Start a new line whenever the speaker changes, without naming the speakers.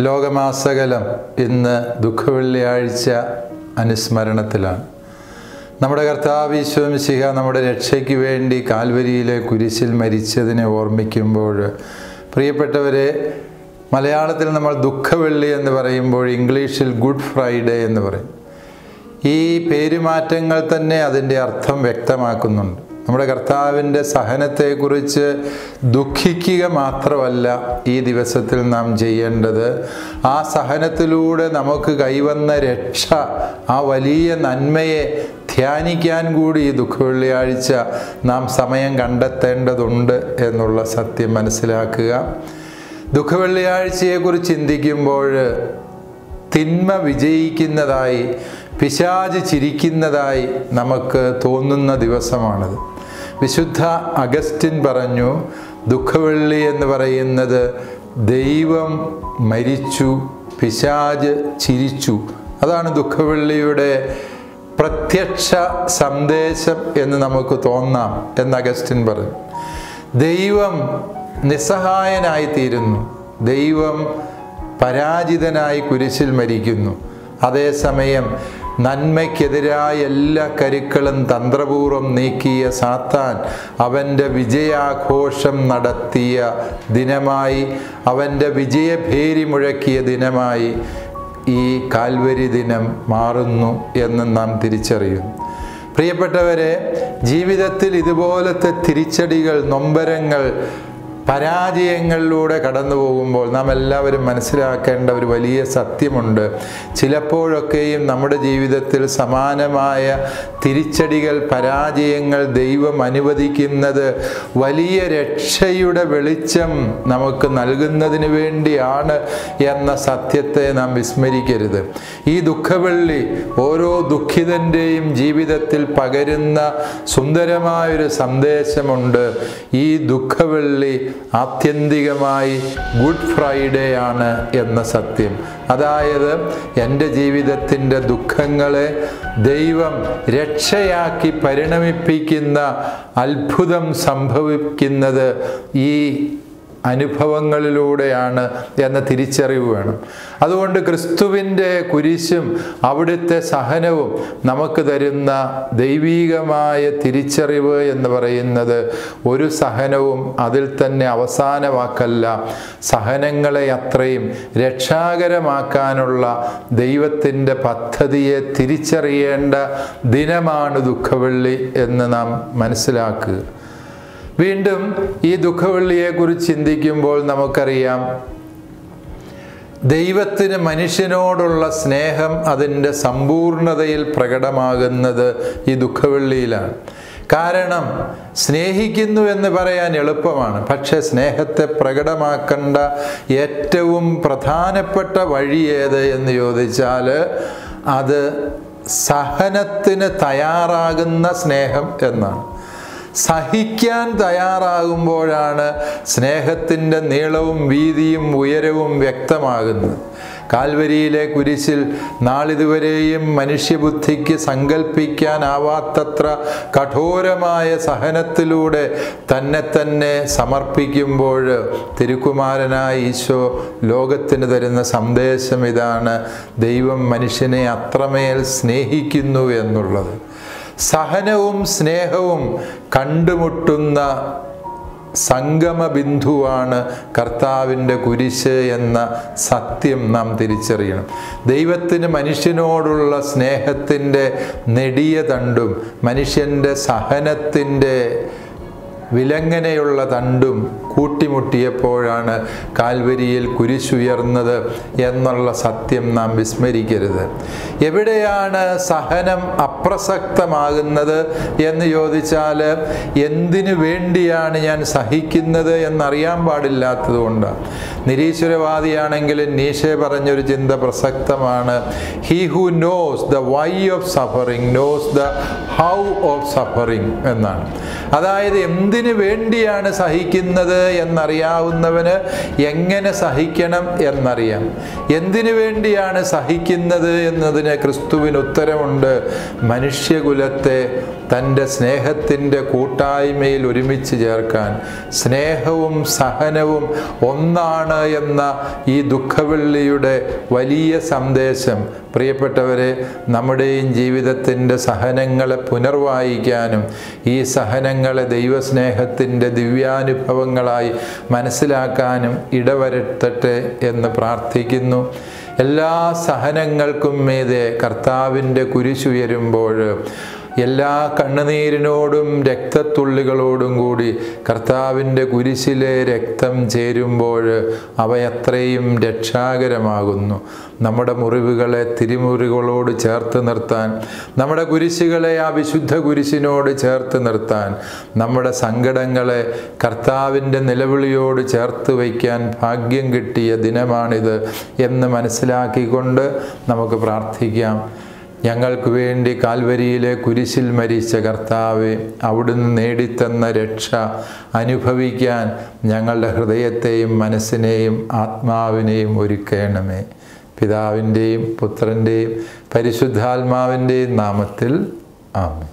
ലോകമാസകലം ഇന്ന് ദുഃഖവെള്ളിയാഴ്ച അനുസ്മരണത്തിലാണ്. നമ്മുടെ കർത്താവ് ഈശോമിശിഹ നമ്മുടെ രക്ഷയ്ക്ക് വേണ്ടി കാൽവരിയിലെ കുരിശിൽ മരിച്ചതിനെ ഓർമ്മിക്കുമ്പോൾ പ്രിയപ്പെട്ടവരെ മലയാളത്തിൽ നമ്മൾ ദുഃഖവെള്ളി എന്ന് പറയുമ്പോൾ ഇംഗ്ലീഷിൽ ഗുഡ് ഫ്രൈഡേ എന്ന് പറയും. ഈ പേരുമാറ്റങ്ങൾ തന്നെ അതിന്റെ അർത്ഥം വ്യക്തമാക്കുന്നുണ്ട്. നമ്മുടെ കർത്താവിന്റെ സഹനത്തെക്കുറിച്ച് ദുഃഖിക്കുക മാത്രമല്ല ഈ ദിവസത്തിൽ നാം ചെയ്യേണ്ടത്. ആ സഹനത്തിലൂടെ നമുക്ക് കൈവന്ന രക്ഷ ആ വലിയ നന്മയെ ധ്യാനിക്കാൻ കൂടി ഈ ദുഃഖവെള്ളിയാഴ്ച നാം സമയം കണ്ടെത്തേണ്ടതുണ്ട് എന്നുള്ള സത്യം മനസ്സിലാക്കുക. ദുഃഖവെള്ളിയാഴ്ചയെക്കുറിച്ച് ചിന്തിക്കുമ്പോൾ തിന്മ വിജയിക്കുന്നതായി പിശാച് ചിരിക്കുന്നതായി നമുക്ക് തോന്നുന്ന ദിവസമാണത്. വിശുദ്ധ അഗസ്റ്റിൻ പറഞ്ഞു ദുഃഖവെള്ളി എന്ന് പറയുന്നത് ദൈവം മരിച്ചു പിശാജ് ചിരിച്ചു. അതാണ് ദുഃഖവെള്ളിയുടെ പ്രത്യക്ഷ സന്ദേശം എന്ന് നമുക്ക് തോന്നാം എന്ന് അഗസ്റ്റിൻ പറഞ്ഞു. ദൈവം നിസ്സഹായനായിത്തീരുന്നു. ദൈവം പരാജിതനായി കുരിശിൽ മരിക്കുന്നു. അതേസമയം നന്മയ്ക്കെതിരായ എല്ലാ കരുക്കളും തന്ത്രപൂർവം നീക്കിയ സാത്താൻ അവന്റെ വിജയാഘോഷം നടത്തിയ ദിനമായി അവന്റെ വിജയഭേരി മുഴക്കിയ ദിനമായി ഈ കാൽവരി ദിനം മാറുന്നു എന്ന് നാം തിരിച്ചറിയുന്നു. പ്രിയപ്പെട്ടവരെ ജീവിതത്തിൽ ഇതുപോലത്തെ തിരിച്ചടികൾ നൊമ്പരങ്ങൾ പരാജയങ്ങളിലൂടെ കടന്നു പോകുമ്പോൾ നാം എല്ലാവരും മനസ്സിലാക്കേണ്ട ഒരു വലിയ സത്യമുണ്ട്. ചിലപ്പോഴൊക്കെയും നമ്മുടെ ജീവിതത്തിൽ സമാനമായ തിരിച്ചടികൾ പരാജയങ്ങൾ ദൈവം അനുവദിക്കുന്നത് വലിയ രക്ഷയുടെ വെളിച്ചം നമുക്ക് നൽകുന്നതിന് വേണ്ടിയാണ് എന്ന സത്യത്തെ നാം വിസ്മരിക്കരുത്. ഈ ദുഃഖവെള്ളി ഓരോ ദുഃഖിതന്റെയും ജീവിതത്തിൽ പകരുന്ന സുന്ദരമായൊരു സന്ദേശമുണ്ട്. ഈ ദുഃഖവെള്ളി ആത്യന്തികമായി ഗുഡ് ഫ്രൈഡേ ആണ് എന്ന സത്യം. അതായത് എന്റെ ജീവിതത്തിന്റെ ദുഃഖങ്ങളെ ദൈവം രക്ഷയാക്കി പരിണമിപ്പിക്കുന്ന അത്ഭുതം സംഭവിക്കുന്നത് ഈ അനുഭവങ്ങളിലൂടെയാണ് എന്ന തിരിച്ചറിവ് വേണം. അതുകൊണ്ട് ക്രിസ്തുവിന്റെ കുരിശും അവിടുത്തെ സഹനവും നമുക്ക് തരുന്ന ദൈവീകമായ തിരിച്ചറിവ് എന്ന് പറയുന്നത് ഒരു സഹനവും അതിൽ തന്നെ അവസാനമാക്കല്ല സഹനങ്ങളെ അത്രയും രക്ഷാകരമാക്കാനുള്ള ദൈവത്തിന്റെ പദ്ധതിയെ തിരിച്ചറിയേണ്ട ദിനമാണ് ദുഃഖവെള്ളി എന്ന് നാം മനസ്സിലാക്കുക. വീണ്ടും ഈ ദുഃഖവെള്ളിയെക്കുറിച്ച് ചിന്തിക്കുമ്പോൾ നമുക്കറിയാം. ദൈവത്തിന് മനുഷ്യനോടുള്ള സ്നേഹം അതിന്റെ സമ്പൂർണതയിൽ പ്രകടമാകുന്നത് ഈ ദുഃഖവെള്ളിയിലാണ്. കാരണം സ്നേഹിക്കുന്നു എന്ന് പറയാൻ എളുപ്പമാണ്. പക്ഷെ സ്നേഹത്തെ പ്രകടമാക്കേണ്ട ഏറ്റവും പ്രധാനപ്പെട്ട വഴി ഏത് എന്ന് ചോദിച്ചാൽ അത് സഹനത്തിന് തയ്യാറാകുന്ന സ്നേഹം എന്നാണ്. സഹിക്കാൻ തയ്യാറാകുമ്പോഴാണ് സ്നേഹത്തിന്റെ നീളവും വീതിയും ഉയരവും വ്യക്തമാകുന്നത്. കാൽവരിയിലെ കുരിശിൽ നാളിതുവരെയും മനുഷ്യബുദ്ധിക്ക് സങ്കല്പിക്കാനാവാത്തത്ര കഠോരമായ സഹനത്തിലൂടെ തന്നെ തന്നെ സമർപ്പിക്കുമ്പോൾ തിരുക്കുമാരനായ ഈശോ ലോകത്തിന് തരുന്ന സന്ദേശം ഇതാണ് ദൈവം മനുഷ്യനെ അത്രമേൽ സ്നേഹിക്കുന്നു എന്നുള്ളത്. സഹനവും സ്നേഹവും കണ്ടുമുട്ടുന്ന സംഗമ ബിന്ദുവാണ് കർത്താവിന്റെ കുരിശ് എന്ന സത്യം നാം തിരിച്ചറിയണം. ദൈവത്തിന് മനുഷ്യനോടുള്ള സ്നേഹത്തിന്റെ നെടിയ തണ്ടും മനുഷ്യന്റെ സഹനത്തിന്റെ വിലങ്ങനെയുള്ള തണ്ടും കൂട്ടിമുട്ടിയപ്പോഴാണ് കാൽവരിയിൽ കുരിശുയർന്നത് എന്നുള്ള സത്യം നാം വിസ്മരിക്കരുത്. എവിടെയാണ് സഹനം അപ്രസക്തമാകുന്നത് എന്ന് ചോദിച്ചാൽ എന്തിനു വേണ്ടിയാണ് ഞാൻ സഹിക്കുന്നത് എന്നറിയാൻ പാടില്ലാത്തതുകൊണ്ടാണ് നിരീശ്വരവാദിയാണെങ്കിലും നീഷെ പറഞ്ഞൊരു ചിന്ത പ്രസക്തമാണ്. He who knows the why of suffering knows the how of suffering എന്നാണ്. അതായത് എന്തിനു വേണ്ടിയാണ് സഹിക്കുന്നത് എന്നറിയാവുന്നവന് എങ്ങനെ സഹിക്കണം എന്നറിയാം. എന്തിനു വേണ്ടിയാണ് സഹിക്കുന്നത് എന്നതിന് ക്രിസ്തുവിന് ഉത്തരമുണ്ട്. മനുഷ്യകുലത്തെ തന്റെ സ്നേഹത്തിന്റെ കൂട്ടായ്മയിൽ ഒരുമിച്ച് ചേർക്കാൻ സ്നേഹവും സഹനവും ഒന്നാണ് എന്ന ഈ ദുഃഖവെള്ളിയുടെ വലിയ സന്ദേശം. പ്രിയപ്പെട്ടവരെ നമ്മുടെയും ജീവിതത്തിന്റെ സഹനങ്ങളെ പുനർവായിക്കാനും ഈ സഹനങ്ങളെ ദൈവസ്നേഹത്തിന്റെ ദിവ്യാനുഭവങ്ങളായി മനസ്സിലാക്കാനും ഇടവരുത്തട്ടെ എന്ന് പ്രാർത്ഥിക്കുന്നു. എല്ലാ സഹനങ്ങൾക്കും മീതെ കർത്താവിന്റെ കുരിശുയരുമ്പോൾ എല്ലാ കണ്ണുനീരിനോടും രക്തത്തുള്ളികളോടും കൂടി കർത്താവിന്റെ കുരിശിലെ രക്തം ചേരുമ്പോൾ അവയത്രയും രക്ഷാകരമാകുന്നു. നമ്മുടെ മുറിവുകളെ തിരുമുറികളോട് ചേർത്ത് നിർത്താൻ നമ്മുടെ കുരിശുകളെ ആ വിശുദ്ധ കുരിശിനോട് ചേർത്ത് നിർത്താൻ നമ്മുടെ സങ്കടങ്ങളെ കർത്താവിന്റെ നിലവിളിയോട് ചേർത്ത് വയ്ക്കാൻ ഭാഗ്യം കിട്ടിയ ദിനമാണിത് എന്ന് മനസ്സിലാക്കിക്കൊണ്ട് നമുക്ക് പ്രാർത്ഥിക്കാം. ഞങ്ങൾക്ക് വേണ്ടി കാൽവരിയിലെ കുരിശിൽ മരിച്ച കർത്താവെ അവിടുന്ന് നേടിത്തന്ന രക്ഷ അനുഭവിക്കാൻ ഞങ്ങളുടെ ഹൃദയത്തെയും മനസ്സിനെയും ആത്മാവിനെയും ഒരുക്കണമേ. പിതാവിന്റെയും പുത്രന്റെയും പരിശുദ്ധാത്മാവിന്റെയും നാമത്തിൽ ആമേ